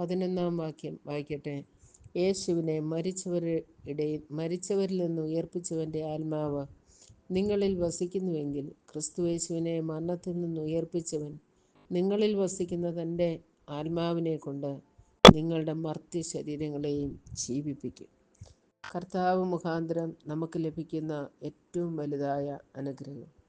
പതിനൊന്നാം വാക്യം വായിക്കട്ടെ. യേശുവിനെ മരിച്ചവരുടെ മരിച്ചവരിൽ നിന്ന് ഉയർപ്പിച്ചവന്റെ ആത്മാവ് നിങ്ങളിൽ വസിക്കുന്നുവെങ്കിൽ ക്രിസ്തു യേശുവിനെ മരണത്തിൽ നിന്ന് ഉയർപ്പിച്ചവൻ നിങ്ങളിൽ വസിക്കുന്ന തന്റെ ആത്മാവിനെ കൊണ്ട് നിങ്ങളുടെ മർത്യ ശരീരങ്ങളെയും ജീവിപ്പിക്കും. കർത്താവ് മുഖാന്തരം നമുക്ക് ലഭിക്കുന്ന ഏറ്റവും വലുതായ അനുഗ്രഹം.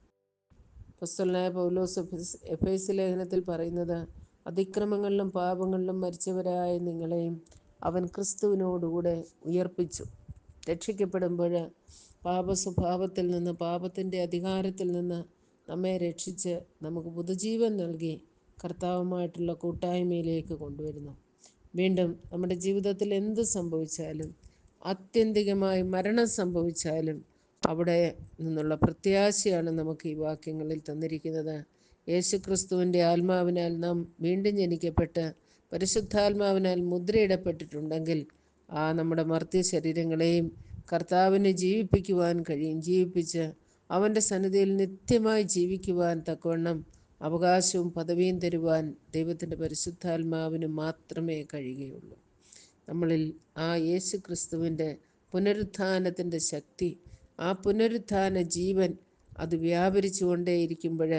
പുസ്തകനായ പൗലോസ് എഫ് എഫേസ് ലേഖനത്തിൽ പറയുന്നത് അതിക്രമങ്ങളിലും പാപങ്ങളിലും മരിച്ചവരായ നിങ്ങളെയും അവൻ ക്രിസ്തുവിനോടുകൂടെ ഉയർപ്പിച്ചു. രക്ഷിക്കപ്പെടുമ്പോൾ പാപസ്വഭാവത്തിൽ നിന്ന് പാപത്തിന്റെ അധികാരത്തിൽ നിന്ന് നമ്മെ രക്ഷിച്ച് നമുക്ക് പുതുജീവൻ നൽകി കർത്താവുമായിട്ടുള്ള കൂട്ടായ്മയിലേക്ക് കൊണ്ടുവരുന്നു. വീണ്ടും നമ്മുടെ ജീവിതത്തിൽ എന്ത് സംഭവിച്ചാലും ആത്യന്തികമായി മരണം സംഭവിച്ചാലും അവിടെ നിന്നുള്ള പ്രത്യാശയാണ് നമുക്ക് ഈ വാക്യങ്ങളിൽ തന്നിരിക്കുന്നത്. യേശുക്രിസ്തുവിന്റെ ആത്മാവിനാൽ നാം വീണ്ടും ജനിക്കപ്പെട്ട് പരിശുദ്ധാത്മാവിനാൽ മുദ്രയിടപ്പെട്ടിട്ടുണ്ടെങ്കിൽ ആ നമ്മുടെ മർത്യ ശരീരങ്ങളെയും കർത്താവിനെ ജീവിപ്പിക്കുവാൻ കഴിയും. ജീവിപ്പിച്ച് അവന്റെ സന്നിധിയിൽ നിത്യമായി ജീവിക്കുവാൻ തക്കവണ്ണം അവകാശവും പദവിയും തരുവാൻ ദൈവത്തിന്റെ പരിശുദ്ധാത്മാവിന് മാത്രമേ കഴിയുകയുള്ളൂ. നമ്മളിൽ ആ യേശു ക്രിസ്തുവിന്റെ പുനരുത്ഥാനത്തിന്റെ ശക്തി ആ പുനരുത്ഥാന ജീവൻ അത് വ്യാപരിച്ചുകൊണ്ടേയിരിക്കുമ്പോൾ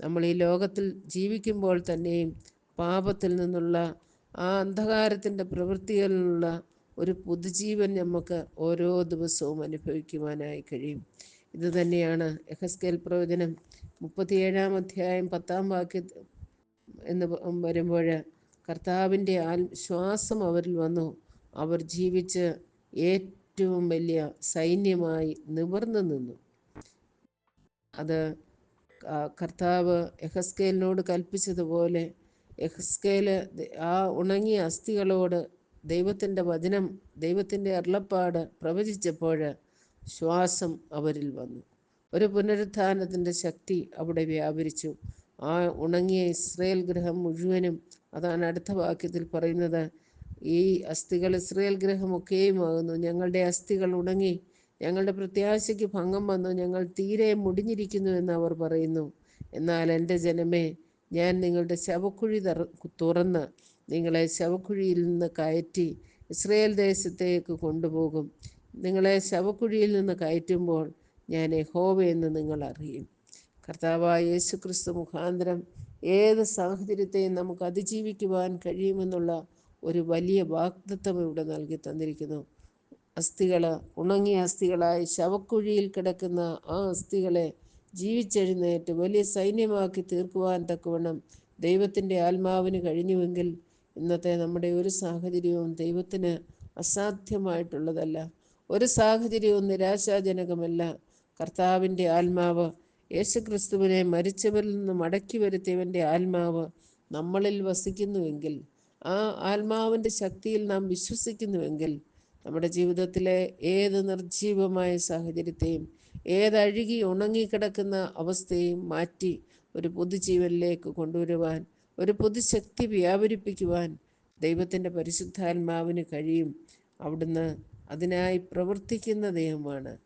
നമ്മൾ ഈ ലോകത്തിൽ ജീവിക്കുമ്പോൾ തന്നെയും പാപത്തിൽ നിന്നുള്ള ആ അന്ധകാരത്തിന്റെ പ്രവൃത്തികളിൽ നിന്നുള്ള ഒരു പുതുജീവൻ നമുക്ക് ഓരോ ദിവസവും അനുഭവിക്കുവാനായി കഴിയും. ഇത് തന്നെയാണ് എഹസ്കേൽ പ്രവചനം മുപ്പത്തിയേഴാം അധ്യായം പത്താം വാക്യ എന്ന് വരുമ്പോൾ കർത്താവിന്റെ ആൽ ശ്വാസം അവരിൽ വന്നു. അവർ ജീവിച്ച് ഏറ്റവും വലിയ സൈന്യമായി നിവർന്നു നിന്നു. അത് കർത്താവ് എഹസ്കേലിനോട് കൽപ്പിച്ചതുപോലെ എഹസ്കേൽ ആ ഉണങ്ങിയ അസ്ഥികളോട് ദൈവത്തിന്റെ വചനം ദൈവത്തിന്റെ അരുളപ്പാട് പ്രവചിച്ചപ്പോൾ ശ്വാസം അവരിൽ വന്നു. ഒരു പുനരുത്ഥാനത്തിന്റെ ശക്തി അവിടെ വ്യാപരിച്ചു. ആ ഉണങ്ങിയ ഇസ്രയേൽ ഗ്രഹം മുഴുവനും അതാണ് അടുത്ത വാക്യത്തിൽ പറയുന്നത് ഈ അസ്ഥികൾ ഇസ്രയേൽ ഗ്രഹമൊക്കെയുമാകുന്നു ഞങ്ങളുടെ അസ്ഥികൾ ഉണങ്ങി ഞങ്ങളുടെ പ്രത്യാശയ്ക്ക് ഭംഗം വന്നു. ഞങ്ങൾ തീരെ മുടിഞ്ഞിരിക്കുന്നു എന്ന് അവർ പറയുന്നു. എന്നാൽ എന്റെ ജനമേ ഞാൻ നിങ്ങളുടെ ശവക്കുഴി തുറന്ന് നിങ്ങളെ ശവക്കുഴിയിൽ നിന്ന് കയറ്റി ഇസ്രയേൽ ദേശത്തേക്ക് കൊണ്ടുപോകും. നിങ്ങളെ ശവക്കുഴിയിൽ നിന്ന് കയറ്റുമ്പോൾ ഞാൻ യഹോവയെന്ന് നിങ്ങൾ അറിയും. കർത്താവായ യേശു ക്രിസ്തു മുഖാന്തരം ഏത് സാഹചര്യത്തെയും നമുക്ക് അതിജീവിക്കുവാൻ കഴിയുമെന്നുള്ള ഒരു വലിയ വാഗ്ദത്വം ഇവിടെ നൽകി തന്നിരിക്കുന്നു. അസ്ഥികൾ ഉണങ്ങിയ അസ്ഥികളായി ശവക്കുഴിയിൽ കിടക്കുന്ന ആ അസ്ഥികളെ ജീവിച്ചെഴുന്നേറ്റ് വലിയ സൈന്യമാക്കി തീർക്കുവാൻ തക്കവണ്ണം ദൈവത്തിന്റെ ആത്മാവിന് കഴിഞ്ഞുവെങ്കിൽ ഇന്നത്തെ നമ്മുടെ ഒരു സാഹചര്യവും ദൈവത്തിന് അസാധ്യമായിട്ടുള്ളതല്ല. ഒരു സാഹചര്യവും നിരാശാജനകമല്ല. കർത്താവിന്റെ ആത്മാവ് യേശുക്രിസ്തുവിനെ മരിച്ചവരിൽ നിന്ന് മടക്കി വരുത്തിയവന്റെ ആത്മാവ് നമ്മളിൽ വസിക്കുന്നുവെങ്കിൽ ആ ആത്മാവിന്റെ ശക്തിയിൽ നാം വിശ്വസിക്കുന്നുവെങ്കിൽ നമ്മുടെ ജീവിതത്തിലെ ഏത് നിർജീവമായ സാഹചര്യത്തെയും ഏതഴുകി ഉണങ്ങിക്കിടക്കുന്ന അവസ്ഥയും മാറ്റി ഒരു പുതുജീവനിലേക്ക് കൊണ്ടുവരുവാൻ ഒരു പുതുശക്തി വ്യാപരിപ്പിക്കുവാൻ ദൈവത്തിന്റെ പരിശുദ്ധാത്മാവിന് കഴിയും. അവിടുന്ന് അതിനായി പ്രവർത്തിക്കുന്ന ദൈവമാണ്.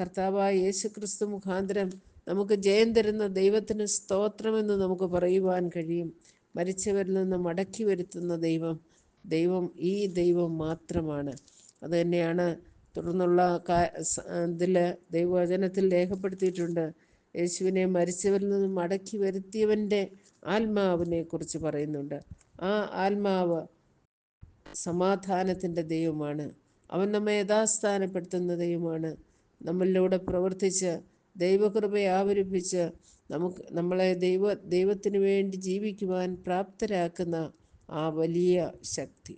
കർത്താവായ യേശു ക്രിസ്തു മുഖാന്തരം നമുക്ക് ജയം തരുന്ന ദൈവത്തിന് സ്തോത്രമെന്ന് നമുക്ക് പറയുവാൻ കഴിയും. മരിച്ചവരിൽ നിന്ന് മടക്കി വരുത്തുന്ന ദൈവം ദൈവം ഈ ദൈവം മാത്രമാണ്. അത് തന്നെയാണ് തുടർന്നുള്ള ഇതിൽ ദൈവവചനത്തിൽ രേഖപ്പെടുത്തിയിട്ടുണ്ട്. യേശുവിനെ മരിച്ചവരിൽ നിന്ന് മടക്കി വരുത്തിയവന്റെ ആത്മാവിനെ കുറിച്ച് പറയുന്നുണ്ട്. ആ ആത്മാവ് സമാധാനത്തിന്റെ ദൈവമാണ്. അവൻ നമ്മെ യഥാസ്ഥാനപ്പെടുത്തുന്ന ദൈവമാണ്. നമ്മളിലൂടെ പ്രവർത്തിച്ച് ദൈവകൃപയെ ആവരിപ്പിച്ച് നമുക്ക് നമ്മളെ ദൈവ ദൈവത്തിന് വേണ്ടി ജീവിക്കുവാൻ പ്രാപ്തരാക്കുന്ന ആ വലിയ ശക്തി.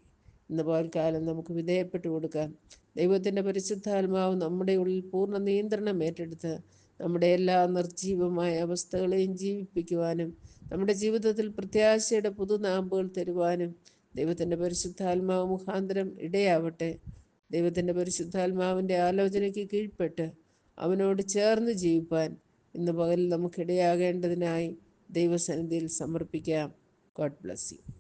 ഇന്ന് പകൽക്കാലം നമുക്ക് വിധേയപ്പെട്ടു കൊടുക്കാം. ദൈവത്തിന്റെ പരിശുദ്ധാത്മാവ് നമ്മുടെ ഉള്ളിൽ പൂർണ നിയന്ത്രണം ഏറ്റെടുത്ത് നമ്മുടെ എല്ലാ നിർജീവമായ അവസ്ഥകളെയും ജീവിപ്പിക്കുവാനും നമ്മുടെ ജീവിതത്തിൽ പ്രത്യാശയുടെ പുതുനാമ്പുകൾ തരുവാനും ദൈവത്തിന്റെ പരിശുദ്ധാത്മാവ് മുഖാന്തരം ഇടയാവട്ടെ. ദൈവത്തിന്റെ പരിശുദ്ധാത്മാവിന്റെ ആലോചനയ്ക്ക് കീഴ്പ്പെട്ട് അവനോട് ചേർന്ന് ജീവിപ്പാൻ ഇന്ന് പകൽ നമുക്കിടയാകേണ്ടതിനായി ദൈവസന്നിധിയിൽ സമർപ്പിക്കാം. God bless you.